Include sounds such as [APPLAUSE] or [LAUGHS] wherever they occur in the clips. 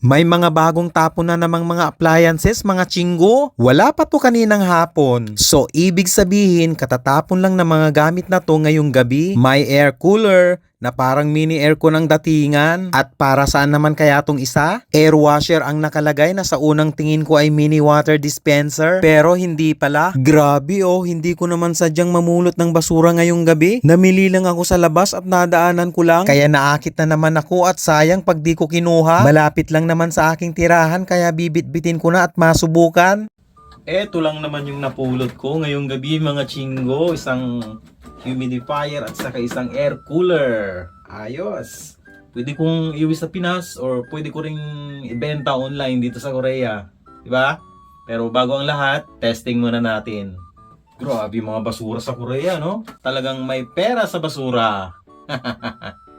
May mga bagong tapon na namang mga appliances, mga chinggo. Wala pa to kaninang hapon. So, ibig sabihin, katatapon lang ng mga gamit na to ngayong gabi. May air cooler, na parang mini aircon ang datingan. At para saan naman kaya tong isa? Air washer ang nakalagay na sa unang tingin ko ay mini water dispenser. Pero hindi pala. Grabe oh, hindi ko naman sadyang mamulot ng basura ngayong gabi. Namili lang ako sa labas at nadaanan ko lang. Kaya naakit na naman ako at sayang pag di ko kinuha. Malapit lang naman sa aking tirahan kaya bibit-bitin ko na at masubukan. Eto lang naman yung napulot ko ngayong gabi mga chinggo. Isang humidifier at saka isang air cooler. Ayos. Pwede kong iwi sa Pinas or pwede ko ring ibenta online dito sa Korea. Diba? Pero bago ang lahat, testing muna natin. Grabe mga basura sa Korea, no? Talagang may pera sa basura. [LAUGHS]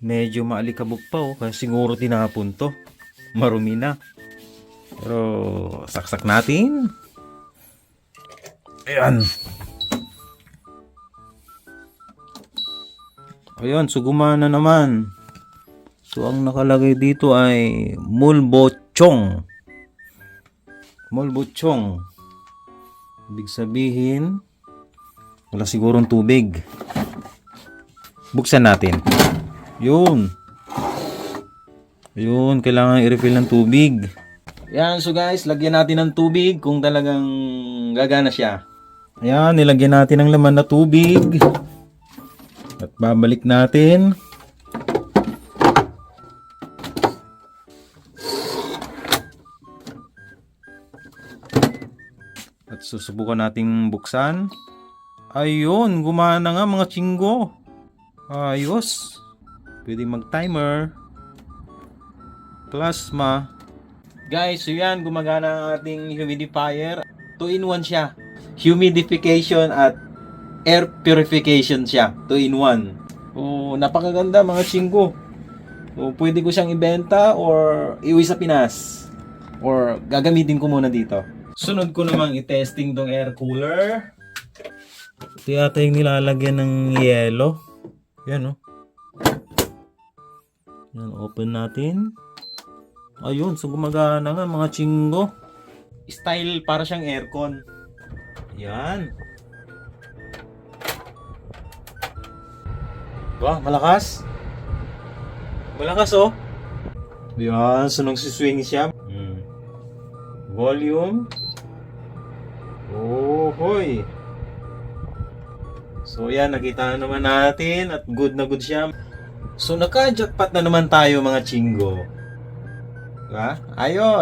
Medyo maalikabok pa oh, kaya siguro tinapon to. Marumi na. Pero saksak natin. Ayan. Ayan, suguma na naman. So, ang nakalagay dito ay mulbochong. Mulbochong. Ibig sabihin, wala sigurong tubig. Buksan natin. Yun. Yun, kailangan i-refill ng tubig. Yan, so guys, lagyan natin ng tubig kung talagang gagana siya. Ayan, nilagyan natin ng laman na tubig. At babalik natin. At susubukan nating buksan. Ayun, gumana nga mga chinggo. Ayos. Pwede mag-timer. Plasma. Guys, so yan, gumagana ang ating humidifier. 2-in-1 siya. Humidification at air purification siya. 2-in-1. Oh, napakaganda mga chinggo. So, pwede ko siyang ibenta or iuwi sa Pinas. Or gagamitin ko muna dito. Sunod ko namang i-testing tong air cooler. Ito yata yung nilalagyan ng yelo. Yan, oh. Yan, open natin. Ayun, so gumagana nga mga chinggo. Style para siyang aircon. Yan. Wah, malakas. Malakas oh. Yan, so nung swing siya. Hmm. Volume. Oh, hoy. So yan, nakita na naman natin at good na good siya. So naka-jackpot na naman tayo mga chinggo. Diba? Ayos!